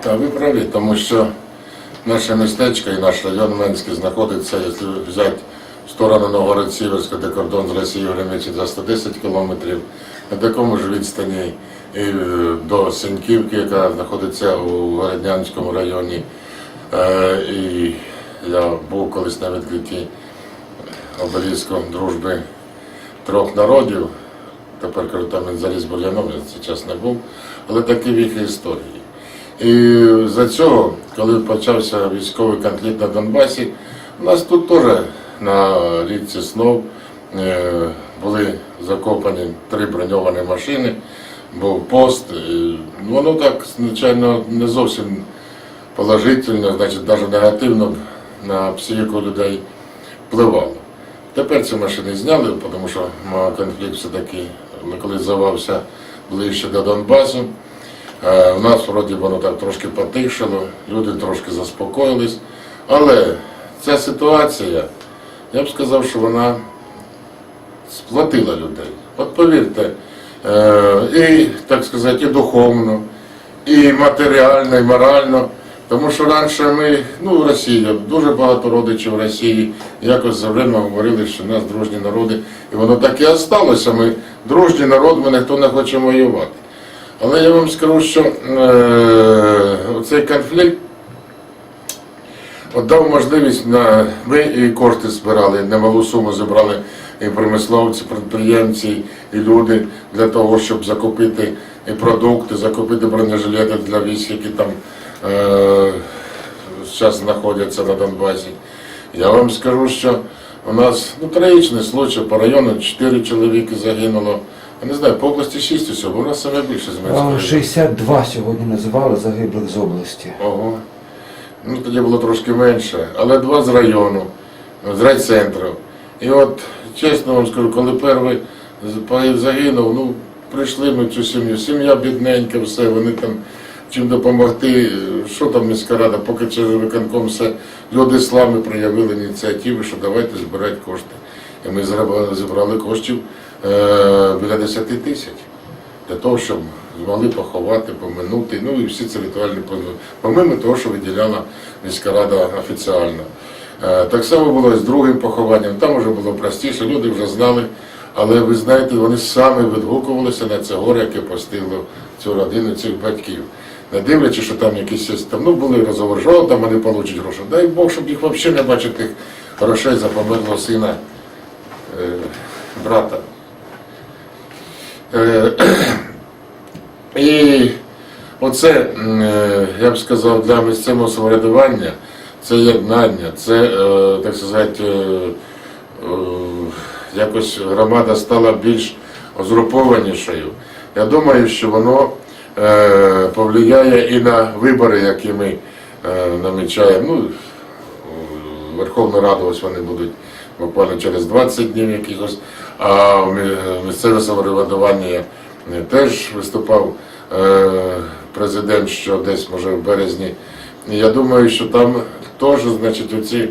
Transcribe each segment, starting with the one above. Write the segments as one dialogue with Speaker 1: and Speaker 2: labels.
Speaker 1: Та ви праві, тому що наше містечко і наш район Менський знаходиться, якщо взяти в сторону Новгород-Сіверська, де кордон з Росією граничить за 110 кілометрів, на такому ж відстані і е, до Сеньківки, яка знаходиться у Городнянському районі. Е, І я був колись на відкритті обеліску дружби трьох народів. Тепер кажу, там він заліз бур'яном, я цей час не був, але такі віхи історії. І за цього, коли почався військовий конфлікт на Донбасі, у нас тут теж на річці Снов е, були закопані три броньовані машини, був пост. Воно так, звичайно, не зовсім положительно, значить, навіть негативно на психіку людей впливало. Тепер ці машини зняли, тому що конфлікт все-таки локалізувався ближче до Донбасу. Е, У нас вроді воно так трошки потихшало, люди трошки заспокоїлись. Але ця ситуація, я б сказав, що вона сплатила людей. От повірте, е, і, так сказати, і духовно, і матеріально, і морально. Тому що раніше ми, ну Росія, дуже багато родичів в Росії, якось за время говорили, що в нас дружні народи. І воно так і осталося. Ми дружній народ, ми ніхто не хоче воювати. Але я вам скажу, що е, цей конфлікт дав можливість на ми і кошти збирали, немалу суму зібрали і промисловці, підприємці, і люди для того, щоб закупити і продукти, закупити бронежилети для військ, які там е, зараз знаходяться на Донбасі. Я вам скажу, що у нас ну, трагічний случай по району, 4 чоловіки загинуло. Я не знаю, по області 6 усього, у нас саме більше з
Speaker 2: А,
Speaker 1: Минської.
Speaker 2: 62 сьогодні називали загиблих з області.
Speaker 1: Ого. Ну тоді було трошки менше, але два з району, з райцентру. І от, чесно вам скажу, коли перший з- загинув, ну, прийшли ми в цю сім'ю. Сім'я бідненька, все, вони там чим допомогти, що там міська рада, поки через виконком все, люди слами проявили ініціативи, що давайте збирати кошти. І ми зібрали коштів біля 10 тисяч для того, щоб змогли поховати, поминути, ну і всі ці ритуальні. Помимо того, що виділяла міська рада офіціально. Е, Так само було і з другим похованням, там вже було простіше, люди вже знали, але ви знаєте, вони саме відгукувалися на це горе, яке постигло цю родину, цих батьків. Не дивлячись, що там якісь там, ну були розговори, що там вони получать гроші. Дай Бог, щоб їх взагалі не бачити тих грошей за померлого сина е, брата. Е, і оце, е, я б сказав, для місцевого самоврядування це єднання, це, е, так сказати, якось громада стала більш озгрупованішою. Я думаю, що воно повлияє і на вибори, які ми намічаємо. Ну, Верховну Раду ось вони будуть буквально через 20 днів якихось, а місцеве самоврядування теж виступав е, президент, що десь може в березні. Я думаю, що там теж, значить, оці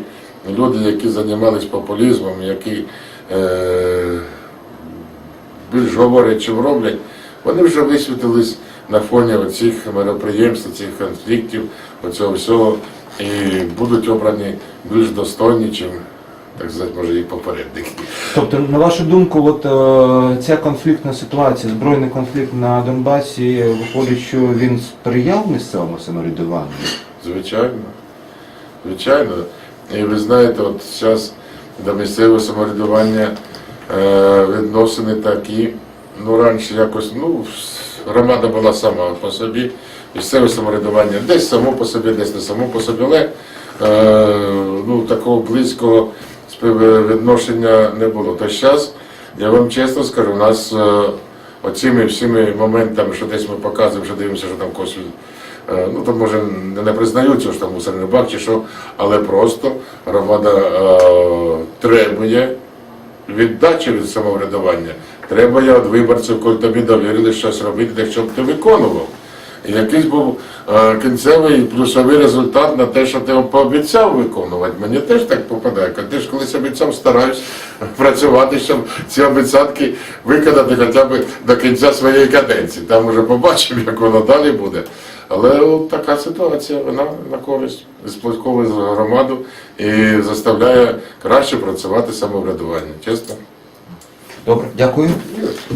Speaker 1: люди, які займалися популізмом, які е, більш говорять, чим роблять, вони вже висвітились на фоні оцих мероприємств, цих конфліктів, оцього всього, і будуть обрані більш достойні, чим, так сказати, може, їх попередники.
Speaker 2: Тобто, на вашу думку, от е, ця конфліктна ситуація, збройний конфлікт на Донбасі, виходить, що він сприяв місцевому самоврядуванню?
Speaker 1: Звичайно. Звичайно. І ви знаєте, от зараз до місцевого самоврядування е, відносини такі, ну раніше якось, ну, громада була сама по собі, місцеве самоврядування десь само по собі, десь не само по собі, але е, ну, такого близького співвідношення не було. То зараз, я вам чесно скажу, у нас е, оцими всіми моментами, що десь ми показуємо, що дивимося, що там когось Е, Ну, там може не- не признають, що там мусорний бак чи що, але просто громада е, требує віддачі від самоврядування. Требує від виборців, коли тобі довірили щось робити, так щоб ти виконував. Якийсь був е, кінцевий плюсовий результат на те, що ти пообіцяв виконувати. Мені теж так попадає. Ти ж колись обіцяв стараюсь працювати, щоб ці обіцянки виконати хоча б до кінця своєї каденції. Там уже побачимо, як воно далі буде. Але от така ситуація, вона на користь сплатковує громаду і заставляє краще працювати самоврядування. Чесно.
Speaker 2: Добре, дякую.